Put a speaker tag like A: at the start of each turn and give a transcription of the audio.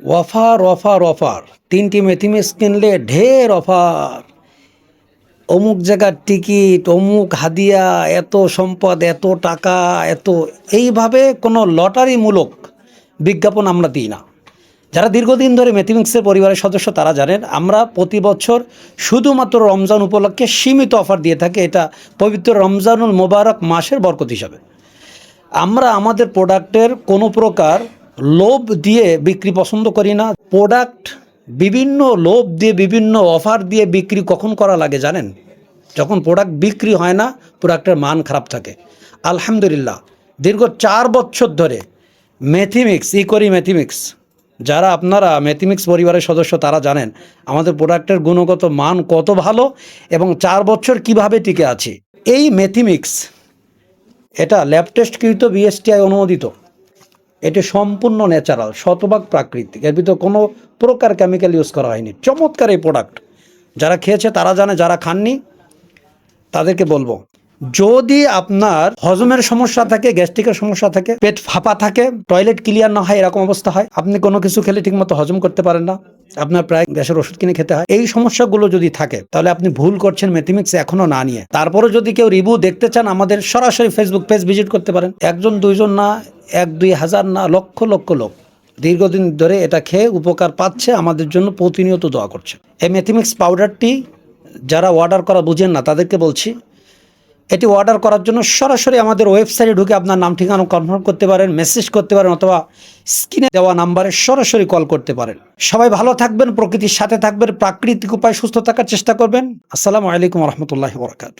A: Offer offer offer তিনটি মেথিমেক্স কিনলে ঢের অফার। অমুক জায়গার টিকিট, অমুক হাদিয়া, এত সম্পদ, এত টাকা, এত এইভাবে কোনো লটারিমূলক বিজ্ঞাপন আমরা দিই না। যারা দীর্ঘদিন ধরে মেথিমিক্সের পরিবারের সদস্য, তারা জানেন, আমরা প্রতি বছর শুধুমাত্র রমজান উপলক্ষে সীমিত অফার দিয়ে থাকি, এটা পবিত্র রমজানুল মোবারক মাসের বরকত হিসাবে। আমরা আমাদের প্রোডাক্টের কোনো প্রকার লোভ দিয়ে বিক্রি পছন্দ করি না। প্রোডাক্ট বিভিন্ন লোভ দিয়ে, বিভিন্ন অফার দিয়ে বিক্রি কখন করা লাগে জানেন? যখন প্রোডাক্ট বিক্রি হয় না প্রোডাক্টের মান খারাপ থাকে। আলহামদুলিল্লাহ, দীর্ঘ চার বছর ধরে ম্যাথিমিক্স ই করি ম্যাথিমিক্স যারা আপনারা ম্যাথিমিক্স পরিবারের সদস্য, তারা জানেন আমাদের প্রোডাক্টের গুণগত মান কত ভালো এবং চার বছর কীভাবে টিকে আছে। এই ম্যাথিমিক্স এটা ল্যাব টেস্টকৃত বিএসটিআই অনুমোদিত। এটি সম্পূর্ণ ন্যাচারাল শতভাগ প্রাকৃতিক। এর ভিতর কোনো প্রকার কেমিক্যাল ইউজ করা হয়নি। চমৎকার এই প্রোডাক্ট যারা খেয়েছে তারা জানে, যারা খাননি, তাদেরকে বলব, যদি আপনার হজমের সমস্যা থাকে গ্যাস্ট্রিকের সমস্যা থাকে, পেট ফাঁপা থাকে টয়লেট ক্লিয়ার না হয়, এরকম অবস্থা হয়, আপনি কোনো কিছু খেলে ঠিকমতো হজম করতে পারেন না, আপনার প্রায় গ্যাসের ওষুধ কিনে খেতে হয়, এই সমস্যাগুলো যদি থাকে, তাহলে আপনি ভুল করছেন মেথিমিক্স এখনও না নিয়ে। তারপরে যদি কেউ রিভিউ দেখতে চান, আমাদের সরাসরি ফেসবুক পেজ ভিজিট করতে পারেন। একজন, দুইজন না এক দুই হাজার না, লক্ষ লক্ষ লোক দীর্ঘদিন ধরে এটা খেয়ে উপকার পাচ্ছে, আমাদের জন্য প্রতিনিয়ত দোয়া করছে। এই মেথিমিক্স পাউডারটি যারা অর্ডার করা বুঝেন না, তাদেরকে বলছি, এটি অর্ডার করার জন্য সরাসরি আমাদের ওয়েবসাইটে ঢুকে আপনার নাম, ঠিকানা কনফার্ম করতে পারেন মেসেজ করতে পারেন, অথবা স্ক্রিনে দেওয়া নাম্বারে সরাসরি কল করতে পারেন। সবাই ভালো থাকবেন, প্রকৃতির সাথে থাকবেন, প্রাকৃতিক উপায় সুস্থ থাকার চেষ্টা করবেন। আসসালামু আলাইকুম রহমতুল্লাহ বরকাত